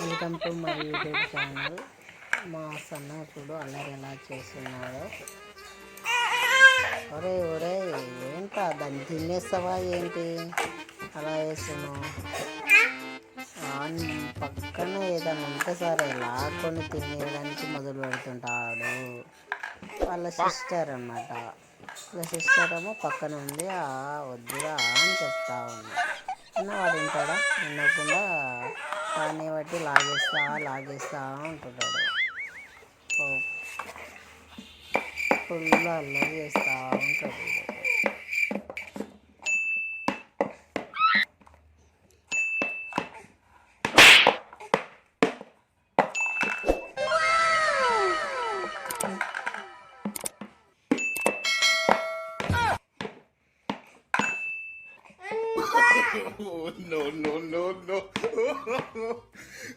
Welcome to my YouTube channel. మా సన్న ఇప్పుడు అల్లరి ఎలా చేస్తున్నాడో. ఒరే ఒరే ఏంటా దాన్ని తినేస్తావా ఏంటి? అలా వేస్తున్నావు పక్కన ఏదైనా ఉంటే సరే లాక్కొని తినేయడానికి మొదలు పెడుతుంటాడు. వాళ్ళ సిస్టర్ అన్నమాట. వాళ్ళ సిస్టర్ ఏమో పక్కన ఉంది ఆ వద్దురా అని చెప్తా ఉంది వాడు వింటాడా వినకుండా దాన్ని బట్టి లాగేస్తా లాగేస్తా ఉంటుంటాడు ఫుల్ అల్లరి చేస్తా ఉంటాడు Oh, no, no, no, no.